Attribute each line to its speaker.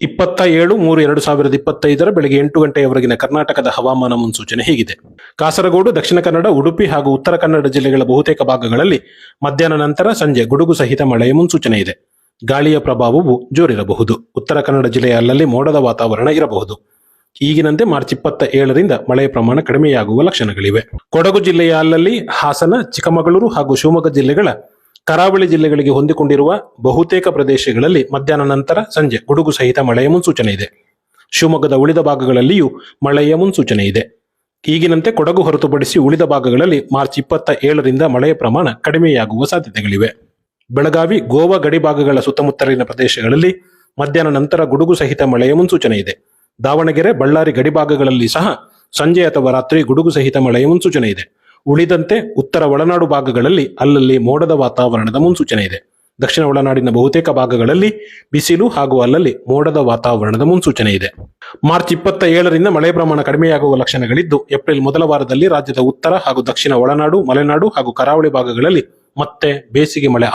Speaker 1: ಇಪ್ಪತ್ತ ಏಳು ಮೂರು ಎರಡು ಸಾವಿರದ ಇಪ್ಪತ್ತೈದರ ಬೆಳಗ್ಗೆ ಎಂಟು ಗಂಟೆಯವರೆಗಿನ ಕರ್ನಾಟಕದ ಹವಾಮಾನ ಮುನ್ಸೂಚನೆ ಹೀಗಿದೆ. ಕಾಸರಗೋಡು, ದಕ್ಷಿಣ ಕನ್ನಡ, ಉಡುಪಿ ಹಾಗೂ ಉತ್ತರ ಕನ್ನಡ ಜಿಲ್ಲೆಗಳ ಬಹುತೇಕ ಭಾಗಗಳಲ್ಲಿ ಮಧ್ಯಾಹ್ನ ನಂತರ ಸಂಜೆ ಗುಡುಗು ಸಹಿತ ಮಳೆಯ ಮುನ್ಸೂಚನೆ ಇದೆ. ಗಾಳಿಯ ಪ್ರಭಾವವು ಜೋರಿರಬಹುದು. ಉತ್ತರ ಕನ್ನಡ ಜಿಲ್ಲೆಯ ಅಲ್ಲಲ್ಲಿ ಮೋಡದ ವಾತಾವರಣ ಇರಬಹುದು. ಈಗಿನಂತೆ ಮಾರ್ಚ್ ಇಪ್ಪತ್ತ ಏಳರಿಂದ ಮಳೆಯ ಪ್ರಮಾಣ ಕಡಿಮೆಯಾಗುವ ಲಕ್ಷಣಗಳಿವೆ. ಕೊಡಗು ಜಿಲ್ಲೆಯ ಅಲ್ಲಲ್ಲಿ ಹಾಸನ, ಚಿಕ್ಕಮಗಳೂರು ಹಾಗೂ ಶಿವಮೊಗ್ಗ ಜಿಲ್ಲೆಗಳ ಕರಾವಳಿ ಜಿಲ್ಲೆಗಳಿಗೆ ಹೊಂದಿಕೊಂಡಿರುವ ಬಹುತೇಕ ಪ್ರದೇಶಗಳಲ್ಲಿ ಮಧ್ಯಾಹ್ನ ನಂತರ ಸಂಜೆ ಗುಡುಗು ಸಹಿತ ಮಳೆಯ ಮುನ್ಸೂಚನೆ ಇದೆ. ಶಿವಮೊಗ್ಗದ ಉಳಿದ ಭಾಗಗಳಲ್ಲಿಯೂ ಮಳೆಯ ಮುನ್ಸೂಚನೆ ಇದೆ. ಈಗಿನಂತೆ ಕೊಡಗು ಹೊರತುಪಡಿಸಿ ಉಳಿದ ಭಾಗಗಳಲ್ಲಿ ಮಾರ್ಚ್ ಇಪ್ಪತ್ತ ಏಳರಿಂದ ಮಳೆಯ ಪ್ರಮಾಣ ಕಡಿಮೆಯಾಗುವ ಸಾಧ್ಯತೆಗಳಿವೆ. ಬೆಳಗಾವಿ, ಗೋವಾ ಗಡಿ ಭಾಗಗಳ ಸುತ್ತಮುತ್ತಲಿನ ಪ್ರದೇಶಗಳಲ್ಲಿ ಮಧ್ಯಾಹ್ನ ನಂತರ ಗುಡುಗು ಸಹಿತ ಮಳೆಯ ಮುನ್ಸೂಚನೆ ಇದೆ. ದಾವಣಗೆರೆ, ಬಳ್ಳಾರಿ ಗಡಿ ಭಾಗಗಳಲ್ಲಿ ಸಹ ಸಂಜೆ ಅಥವಾ ರಾತ್ರಿ ಗುಡುಗು ಸಹಿತ ಮಳೆಯ ಮುನ್ಸೂಚನೆ ಇದೆ. ಉಳಿದಂತೆ ಉತ್ತರ ಒಳನಾಡು ಭಾಗಗಳಲ್ಲಿ ಅಲ್ಲಲ್ಲಿ ಮೋಡದ ವಾತಾವರಣದ ಮುನ್ಸೂಚನೆ ಇದೆ. ದಕ್ಷಿಣ ಒಳನಾಡಿನ ಬಹುತೇಕ ಭಾಗಗಳಲ್ಲಿ ಬಿಸಿಲು ಹಾಗೂ ಅಲ್ಲಲ್ಲಿ ಮೋಡದ ವಾತಾವರಣದ ಮುನ್ಸೂಚನೆ ಇದೆ. ಮಾರ್ಚ್ ಇಪ್ಪತ್ತ ಏಳರಿಂದ ಮಳೆ ಪ್ರಮಾಣ ಕಡಿಮೆಯಾಗುವ ಲಕ್ಷಣಗಳಿದ್ದು, ಏಪ್ರಿಲ್ ಮೊದಲ ವಾರದಲ್ಲಿ ರಾಜ್ಯದ ಉತ್ತರ ಹಾಗೂ ದಕ್ಷಿಣ ಒಳನಾಡು, ಮಲೆನಾಡು ಹಾಗೂ ಕರಾವಳಿ ಭಾಗಗಳಲ್ಲಿ ಮತ್ತೆ ಬೇಸಿಗೆ ಮಳೆ